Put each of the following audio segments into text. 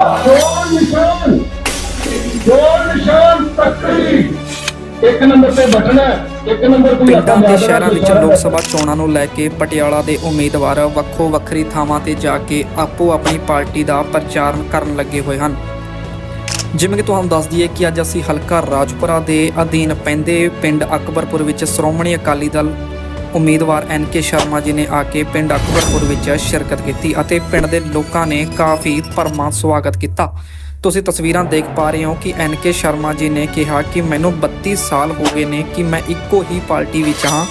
ਦੋ ਨਿਸ਼ਾਨ ਦੋ ਨਿਸ਼ਾਨ ਤੱਕੜੀ। ਇੱਕ ਨੰਬਰ ਤੇ ਬਟਨ ਹੈ ਇੱਕ ਨੰਬਰ ਕੋਈ ਪਿੰਡਾਂ ਤੇ ਸ਼ਹਿਰਾਂ ਵਿੱਚ ਲੋਕ ਸਭਾ ਚੋਣਾਂ ਨੂੰ ਲੈ ਕੇ ਪਟਿਆਲਾ ਦੇ ਉਮੀਦਵਾਰ ਵੱਖੋ ਵੱਖਰੀ ਥਾਵਾਂ ਤੇ ਜਾ ਕੇ ਆਪੋ ਆਪਣੀ ਪਾਰਟੀ ਦਾ ਪ੍ਰਚਾਰ ਕਰਨ ਲੱਗੇ ਹੋਏ ਹਨ। ਜਿਵੇਂ ਕਿ ਤੁਹਾਨੂੰ ਦੱਸ ਦਈਏ ਕਿ ਅੱਜ ਅਸੀਂ ਹਲਕਾ ਰਾਜਪੁਰਾ ਦੇ ਅਧੀਨ ਪੈਂਦੇ ਪਿੰਡ ਅਕਬਰਪੁਰ ਵਿੱਚ ਸ਼੍ਰੋਮਣੀ ਅਕਾਲੀ ਦਲ ਉਮੀਦਵਾਰ ਐਨ ਕੇ ਸ਼ਰਮਾ ਜੀ ਨੇ ਆ ਕੇ ਪਿੰਡ ਅਕਬਰਪੁਰ ਵਿੱਚ ਸ਼ਿਰਕਤ ਕੀਤੀ ਅਤੇ ਪਿੰਡ ਦੇ ਲੋਕਾਂ ਨੇ ਕਾਫੀ ਭਰਮਾ ਸਵਾਗਤ ਕੀਤਾ। ਤੁਸੀਂ ਤਸਵੀਰਾਂ ਦੇਖ ਪਾ ਰਹੇ ਹੋ ਕਿ ਐਨ ਕੇ ਸ਼ਰਮਾ ਜੀ ਨੇ ਕਿਹਾ ਕਿ ਮੈਨੂੰ 32 ਸਾਲ ਹੋ ਗਏ ਨੇ ਕਿ ਮੈਂ ਇੱਕੋ ਹੀ ਪਾਰਟੀ ਵਿੱਚ ਹਾਂ,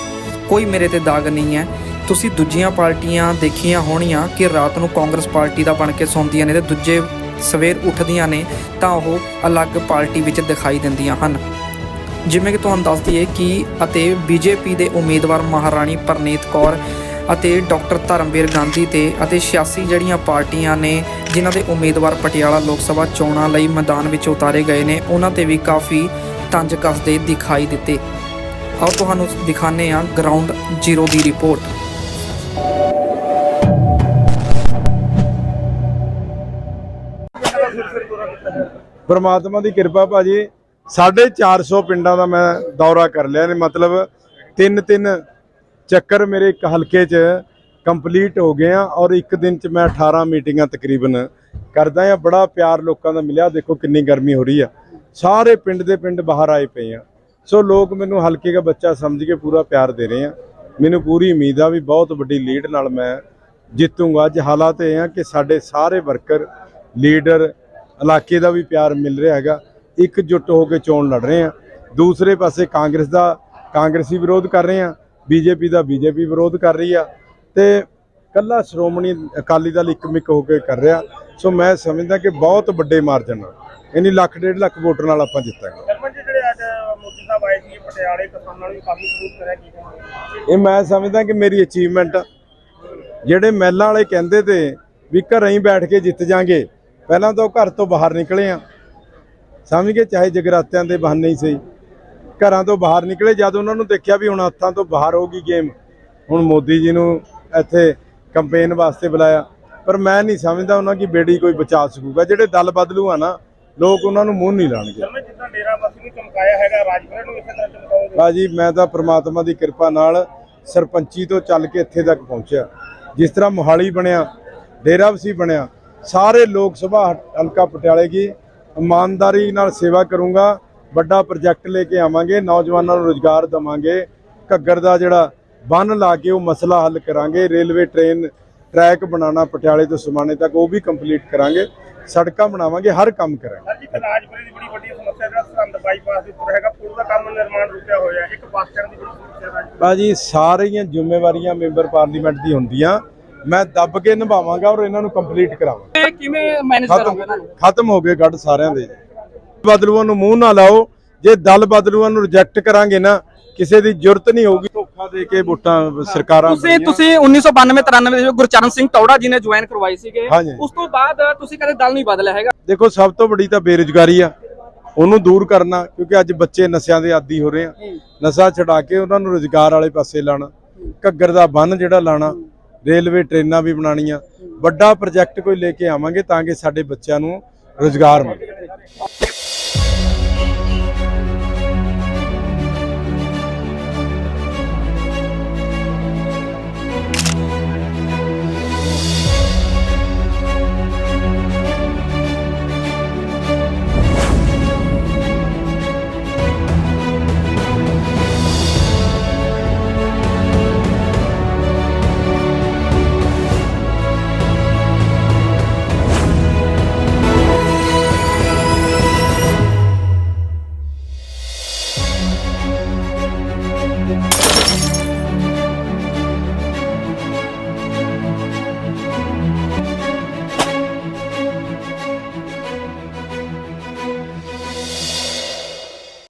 ਕੋਈ ਮੇਰੇ ਤੇ ਦਾਗ ਨਹੀਂ ਹੈ। ਤੁਸੀਂ ਦੂਜੀਆਂ ਪਾਰਟੀਆਂ ਦੇਖੀਆਂ ਹੋਣੀਆਂ ਕਿ ਰਾਤ ਨੂੰ ਕਾਂਗਰਸ ਪਾਰਟੀ ਦਾ ਬਣ ਕੇ ਸੌਂਦੀਆਂ ਨੇ ਤੇ ਦੂਜੇ ਸਵੇਰ ਉੱਠਦੀਆਂ ਨੇ ਤਾਂ ਉਹ ਅਲੱਗ ਪਾਰਟੀ ਵਿੱਚ ਦਿਖਾਈ ਦਿੰਦੀਆਂ ਹਨ। ਜਿਵੇਂ ਕਿ ਤੁਹਾਨੂੰ ਦੱਸ ਦਈਏ ਕਿ ਅਤੇ ਬੀਜੇਪੀ ਦੇ ਉਮੀਦਵਾਰ ਮਹਾਰਾਣੀ ਪਰਨੀਤ ਕੌਰ ਅਤੇ ਡਾਕਟਰ ਧਰਮਵੀਰ ਗਾਂਧੀ ਤੇ ਅਤੇ 86 ਜਿਹੜੀਆਂ ਪਾਰਟੀਆਂ ਨੇ, ਜਿਨ੍ਹਾਂ ਦੇ ਉਮੀਦਵਾਰ ਪਟਿਆਲਾ ਲੋਕ ਸਭਾ ਚੋਣਾਂ ਲਈ ਮੈਦਾਨ ਵਿੱਚ ਉਤਾਰੇ ਗਏ ਨੇ, ਉਹਨਾਂ ਤੇ ਵੀ ਕਾਫੀ ਤੰਜ ਕੱਸਦੇ ਦਿਖਾਈ ਦਿੱਤੇ। ਆਓ ਤੁਹਾਨੂੰ ਦਿਖਾਣੇ ਆ ਗਰਾਊਂਡ ਜ਼ੀਰੋ ਦੀ ਰਿਪੋਰਟ। ਪਰਮਾਤਮਾ ਦੀ ਕਿਰਪਾ ਭਾਜੀ 450 ਪਿੰਡਾਂ ਦਾ ਮੈਂ ਦੌਰਾ ਕਰ ਲਿਆ ਨੇ, ਮਤਲਬ ਤਿੰਨ ਤਿੰਨ ਚੱਕਰ ਮੇਰੇ ਇੱਕ ਹਲਕੇ 'ਚ ਕੰਪਲੀਟ ਹੋ ਗਏ ਆ ਔਰ ਇੱਕ ਦਿਨ 'ਚ ਮੈਂ 18 ਮੀਟਿੰਗਾਂ ਤਕਰੀਬਨ ਕਰਦਾ ਆ। ਬੜਾ ਪਿਆਰ ਲੋਕਾਂ ਦਾ ਮਿਲਿਆ, ਦੇਖੋ ਕਿੰਨੀ ਗਰਮੀ ਹੋ ਰਹੀ ਆ। ਸਾਰੇ ਪਿੰਡ ਦੇ ਪਿੰਡ ਬਾਹਰ ਆਏ ਪਏ ਆ। ਸੋ ਲੋਕ ਮੈਨੂੰ ਹਲਕੇ ਦਾ ਬੱਚਾ ਸਮਝ ਕੇ ਪੂਰਾ ਪਿਆਰ ਦੇ ਰਹੇ ਆ। ਮੈਨੂੰ ਪੂਰੀ ਉਮੀਦ ਆ ਵੀ ਬਹੁਤ ਵੱਡੀ ਲੀਡ ਨਾਲ ਮੈਂ ਜਿੱਤੂੰਗਾ। ਅੱਜ ਹਾਲਾਤ ਇਹ ਆ ਕਿ ਸਾਡੇ ਸਾਰੇ ਵਰਕਰ, ਲੀਡਰ, ਇਲਾਕੇ ਦਾ ਵੀ ਪਿਆਰ ਮਿਲ ਰਿਹਾ ਹੈਗਾ। ਇਕਜੁੱਟ ਹੋ ਕੇ ਚੋਣ ਲੜ ਰਹੇ ਆ ਦੂਸਰੇ ਪਾਸੇ ਕਾਂਗਰਸ ਦਾ ਕਾਂਗਰਸੀ ਵਿਰੋਧ ਕਰ ਰਹੇ ਆ ਬੀਜੇਪੀ ਦਾ ਬੀਜੇਪੀ ਵਿਰੋਧ ਕਰ ਰਹੀ ਆ। ਤੇ ਕੱਲਾ ਸ਼੍ਰੋਮਣੀ ਅਕਾਲੀ ਦਲ ਇੱਕਮਿਕ ਹੋ ਕੇ ਕਰ ਰਿਹਾ। ਸੋ ਮੈਂ ਸਮਝਦਾ ਕਿ ਬਹੁਤ ਵੱਡੇ ਮਾਰਜਨ ਨਾਲ ਯਾਨੀ ਲੱਖ ਡੇਢ ਲੱਖ ਵੋਟਰ ਨਾਲ ਆਪਾਂ ਜਿੱਤਾਂਗੇ? ਇਹ ਮੈਂ ਸਮਝਦਾ ਕਿ ਮੇਰੀ ਅਚੀਵਮੈਂਟ ਜਿਹੜੇ ਮਹਿਲਾਂ ਵਾਲੇ ਕਹਿੰਦੇ ਤੇ ਵੀ ਘਰਾਂ ਹੀ ਬੈਠ ਕੇ ਜਿੱਤ ਜਾਾਂਗੇ ਪਹਿਲਾਂ ਤਾਂ ਉਹ ਘਰ ਤੋਂ ਬਾਹਰ ਨਿਕਲੇ ਆ। ਸਮਝ ਗਏ ਚਾਹੇ ਜਗਰਾਤਿਆਂ ਦੇ ਬਹਾਨੇ ਹੀ ਸਹੀ। ਘਰਾਂ ਤੋਂ ਬਾਹਰ ਨਿਕਲੇ ਜਦ ਉਹਨਾਂ ਨੂੰ ਦੇਖਿਆ ਵੀ ਹੁਣ ਹੱਥਾਂ ਤੋਂ ਬਾਹਰ ਹੋ ਗਈ ਗੇਮ ਹੁਣ ਮੋਦੀ ਜੀ ਨੂੰ ਇੱਥੇ ਕੰਪੇਨ ਵਾਸਤੇ ਬੁਲਾਇਆ। ਪਰ ਮੈਂ ਨਹੀਂ ਸਮਝਦਾ ਉਹਨਾਂ ਦੀ ਬੇੜੀ ਕੋਈ ਬਚਾ ਸਕੂਗਾ। ਜਿਹੜੇ ਦਲ ਬਦਲੂ ਆ ਨਾ ਲੋਕ ਉਹਨਾਂ ਨੂੰ ਮੂੰਹ ਨਹੀਂ ਲਾਣਗੇ ਜਿੱਦਾਂ ਡੇਰਾ ਬਾਸੀ ਨੂੰ ਚਮਕਾਇਆ ਹੈਗਾ ਰਾਜਪੁਰਾ ਨੂੰ ਇਸੇ ਤਰ੍ਹਾਂ ਚਮਕਾਓਗੇ? ਬਾਜੀ ਮੈਂ ਤਾਂ ਪ੍ਰਮਾਤਮਾ ਦੀ ਕਿਰਪਾ ਨਾਲ ਸਰਪੰਚੀ ਤੋਂ ਚੱਲ ਕੇ ਇੱਥੇ ਤੱਕ ਪਹੁੰਚਿਆ। ਜਿਸ ਤਰ੍ਹਾਂ ਮੋਹਾਲੀ ਬਣਿਆ ਡੇਰਾਬਸੀ ਬਣਿਆ ਸਾਰੇ ਲੋਕ ਸਭਾ ਹਲਕਾ ਪਟਿਆਲੇ ਦੀ ਇਮਾਨਦਾਰੀ ਨਾਲ ਸੇਵਾ ਕਰੂੰਗਾ ਵੱਡਾ ਪ੍ਰੋਜੈਕਟ ਲੈ ਕੇ ਆਵਾਂਗੇ ਨੌਜਵਾਨਾਂ ਨੂੰ ਰੋਜ਼ਗਾਰ ਦਵਾਂਗੇ ਘੱਗਰ ਦਾ ਜਿਹੜਾ ਬੰਨ ਲਾ ਕੇ ਉਹ ਮਸਲਾ ਹੱਲ ਕਰਾਂਗੇ ਰੇਲਵੇ ਟ੍ਰੇਨ ਟਰੈਕ ਬਣਾਉਣਾ ਪਟਿਆਲੇ ਤੋਂ ਸਮਾਣੇ ਤੱਕ ਉਹ ਵੀ ਕੰਪਲੀਟ ਕਰਾਂਗੇ ਸੜਕਾਂ ਬਣਾਵਾਂਗੇ ਹਰ ਕੰਮ ਕਰਾਂਗੇ। ਸਰ ਜੀ ਤੇ ਰਾਜਪੁਰੇ ਦੀ ਬੜੀ ਵੱਡੀ ਸਮੱਸਿਆ ਜਿਹੜਾ ਸਰਹੰਦ ਬਾਈਪਾਸ ਦੇ ਉੱਪਰ ਹੈਗਾ ਪੁਲ ਦਾ ਕੰਮ ਨਿਰਮਾਣ ਰੁਕਿਆ ਹੋਇਆ ਇੱਕ ਬੱਸ ਸਟੈਂਡ ਦੀ ਬੜੀ ਸਮੱਸਿਆ ਰਾਜਪੁਰੇ। ਬਾਜੀ ਸਾਰੀਆਂ ਜ਼ਿੰਮੇਵਾਰੀਆਂ ਮੈਂਬਰ ਪਾਰਲੀਮੈਂਟ ਦੀ ਹੁੰਦੀਆਂ। ਮੈਂ ਦੱਬ ਕੇ ਨਿਭਾਵਾਂਗਾ ਔਰ ਇਹਨਾਂ ਨੂੰ ਕੰਪਲੀਟ ਕਰਾਵਾਂਗਾ। ਇਹ ਕਿਵੇਂ ਮੈਨੇਜ ਖਤਮ ਖਤਮ ਹੋ ਗਏ ਗੱਡ ਸਾਰਿਆਂ ਦੇ। ਬਦਲੂਆਂ ਨੂੰ ਮੂੰਹ ਨਾ ਲਾਓ। ਜੇ ਦਲ ਬਦਲੂਆਂ ਨੂੰ ਰਿਜੈਕਟ ਕਰਾਂਗੇ ਨਾ ਕਿਸੇ ਦੀ ਜ਼ਰੂਰਤ ਨਹੀਂ ਹੋਊਗੀ। ਧੋਖਾ ਦੇ ਕੇ ਵੋਟਾਂ ਸਰਕਾਰਾਂ ਤੁਸੀਂ। ਤੁਸੀਂ 1992 93 ਦੇ ਵਿੱਚ ਗੁਰਚਰਨ ਸਿੰਘ ਟੌੜਾ ਜੀ ਨੇ ਜੁਆਇਨ ਕਰਵਾਈ ਸੀਗੇ। ਉਸ ਤੋਂ ਬਾਅਦ ਤੁਸੀਂ ਕਦੇ ਦਲ ਨਹੀਂ ਬਦਲਿਆ ਹੈਗਾ। ਦੇਖੋ ਸਭ ਤੋਂ ਵੱਡੀ ਤਾਂ ਬੇਰੁਜ਼ਗਾਰੀ ਆ। ਉਹਨੂੰ ਦੂਰ ਕਰਨਾ ਕਿਉਂਕਿ ਅੱਜ ਬੱਚੇ ਨਸ਼ਿਆਂ ਦੇ ਆਦੀ ਹੋ ਰਹੇ ਆ। ਨਸ਼ਾ ਛਡਾ ਕੇ ਉਹਨਾਂ ਨੂੰ ਰੁਜ਼ਗਾਰ ਵਾਲੇ ਪਾਸੇ ਲਾਣਾ ਘੱਗਰ ਦਾ ਬੰਨ ਜਿਹੜਾ ਲਾਣਾ ਰੇਲਵੇ ਟ੍ਰੇਨਾਂ ਵੀ ਬਣਾਉਣੀਆਂ। ਵੱਡਾ ਪ੍ਰੋਜੈਕਟ ਕੋਈ ਲੈ ਕੇ ਆਵਾਂਗੇ ਤਾਂ ਕਿ ਸਾਡੇ ਬੱਚਿਆਂ ਨੂੰ ਰੁਜ਼ਗਾਰ ਮਿਲੇ।